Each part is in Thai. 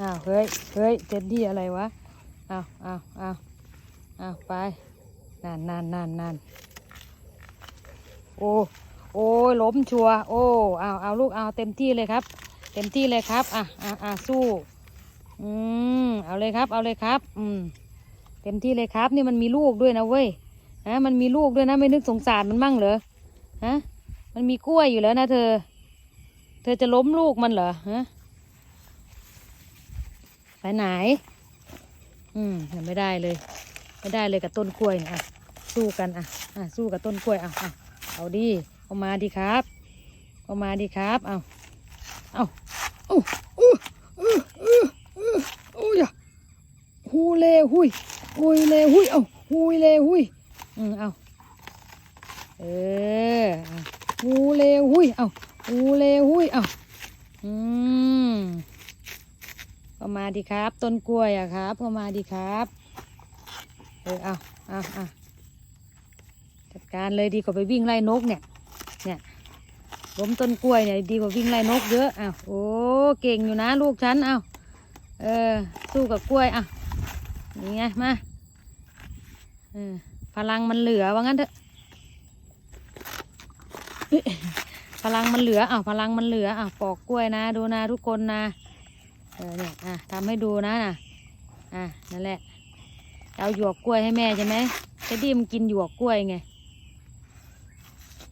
อ้าวเฮ้ยเฮ้ยเท็ดดี้อะไรวะอ้าวอ้าวอ้าวอ้าวไปนานนานนานนานโอ้โอ้ยล้มชัวโอ้เอาเอาลูกเอาเต็มที่เลยครับ เต็มที่เลยครับอะอะอะสู้อืมเอาเลยครับ เอาเลยครับ อืมเต็มที่เลยครับ นี่มันมีลูกด้วยนะเว้ยฮะมันมีลูกด้วยนะไม่นึกสงสารมันมั่งเหรอฮะมันมีกล้วยอยู่แล้วนะเธอ เธอจะล้มลูกมันเหรอฮะ ไปไหน อืมยังไม่ได้เลย ไม่ได้เลยกับต้นกล้วยเนี่ยอะสู้กันอะอะสู้กับต้นกล้วยอะอะเอาดิเอามาดิครับเอามาดิครับเอาเอาเอาอู้อู้อู้อู้อู้อย่าฮูเลหุยหุยเลหุยเอาหุยเลหุยอืมเอาเออฮูเลหุยเอาฮูเลหุยเอาอืม ก็มาดีครับ ต้นกล้วยอะครับก็มาดีครับเออเอาเอาเอาจัดการเลยดีกว่าไปวิ่งไล่นกเนี่ย เนี่ยล้มต้นกล้วยเนี่ยดีกว่าวิ่งไล่นกเยอะอ้าวโอ้เก่งอยู่นะลูกฉันเอาเออสู้กับกล้วยอะนี่ไงมาเออพลังมันเหลือว่างั้นเถอะพลังมันเหลืออ้าวพลังมันเหลืออ้าวปอกกล้วยนะ ดูนะทุกคนนะ เออเนี่ยอะทำให้ดูนะน่ะอะนั่นแหละเอาหยวกกล้วยให้แม่ใช่ไหมเท็ดดี้มันกินหยวกกล้วยไง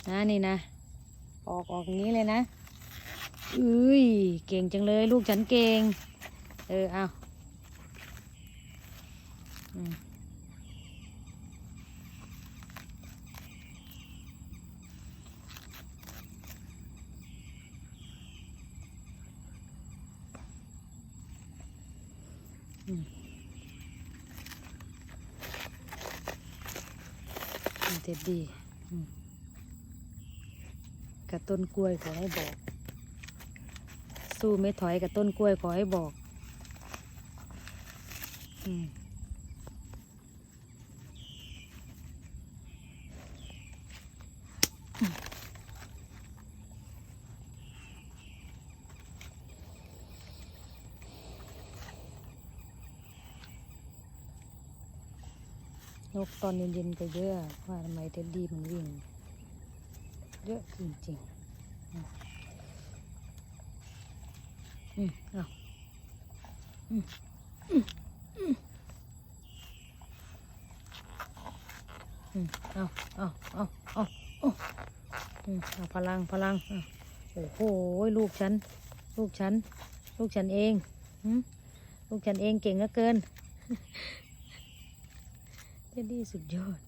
นะนี่นะ ออกออกอย่างนี้เลยนะอุ้ยเก่งจังเลย ลูกฉันเก่ง เออเอาอืม เด็ดดีอืมกับต้นกล้วยขอให้บอก สู้ไม่ถอยกับต้นกล้วยขอให้บอก อืม นกตอนเย็นๆก็เยอะว่าทำไมเท็ดดี้มันวิ่ง เยอะจริงๆอืมอืมเอาอืมอืมอืมเอาเอาเอาเอาเอาอืมเอาพลังพลังเอาโอ้โหลูกฉัน ลูกฉัน ลูกฉันเองลูกฉันเองเก่งเหลือเกิน เจดีสุดยอด